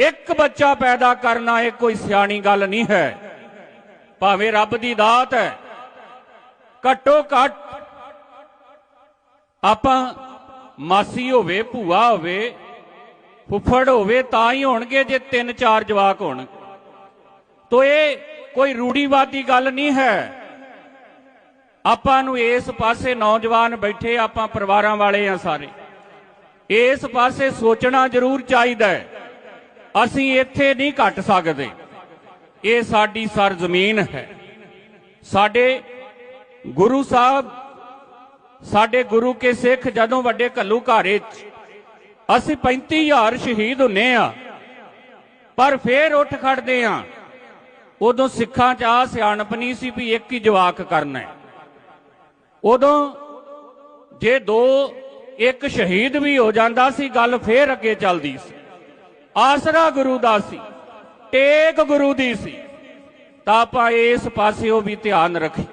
ਇੱਕ ਬੱਚਾ ਪੈਦਾ ਕਰਨਾ ਇਹ ਕੋਈ ਸਿਆਣੀ ਗੱਲ ਨਹੀਂ ਹੈ। ਭਾਵੇਂ ਰੱਬ ਦੀ ਦਾਤ ਹੈ। ਘੱਟੋ ਘੱਟ ਆਪਾਂ ਮਾਸੀ ਹੋਵੇ, ਭੂਆ ਹੋਵੇ, ਫੁੱਫੜ ਹੋਵੇ, ਤਾਂ ਹੀ ਹੋਣਗੇ ਜੇ ਤਿੰਨ ਚਾਰ ਜਵਾਕ ਹੋਣ। ਤੋ ਇਹ ਕੋਈ ਰੂੜੀਵਾਦੀ ਗੱਲ ਨਹੀਂ ਹੈ। ਆਪਾਂ ਨੂੰ ਇਸ ਪਾਸੇ ਨੌਜਵਾਨ ਬੈਠੇ, ਆਪਾਂ ਪਰਿਵਾਰਾਂ ਵਾਲੇ ਆ ਸਾਰੇ। ਇਸ ਪਾਸੇ ਸੋਚਣਾ ਜ਼ਰੂਰ ਚਾਹੀਦਾ ਹੈ। ਅਸੀਂ ਇੱਥੇ ਨਹੀਂ ਘਟ ਸਕਦੇ। ਇਹ ਸਾਡੀ ਸਰਜ਼ਮੀਨ ਹੈ। ਸਾਡੇ ਗੁਰੂ ਸਾਹਿਬ, ਸਾਡੇ ਗੁਰੂ ਕੇ ਸਿੱਖ ਜਦੋਂ ਵੱਡੇ ਘੱਲੂ ਘਾਰੇ ਚ ਅਸੀਂ 35000 ਸ਼ਹੀਦ ਹੁੰਨੇ ਆ, ਪਰ ਫੇਰ ਉੱਠ ਖੜਦੇ ਆ। ਉਦੋਂ ਸਿੱਖਾਂ 'ਚ ਆ ਸਿਆਣਪ ਨਹੀਂ ਸੀ ਵੀ ਇੱਕ ਹੀ ਜਵਾਕ ਕਰਨਾ ਉਦੋਂ ਜੇ ਦੋ, ਇੱਕ ਸ਼ਹੀਦ ਵੀ ਹੋ ਜਾਂਦਾ ਸੀ, ਗੱਲ ਫੇਰ ਅੱਗੇ ਚੱਲਦੀ ਸੀ। ਆਸਰਾ ਗੁਰੂ ਦਾ ਸੀ, ਟੇਕ ਗੁਰੂ ਦੀ ਸੀ। ਤਾਂ ਆਪਾਂ ਇਸ ਪਾਸਿਓ ਵੀ ਧਿਆਨ ਰੱਖੀ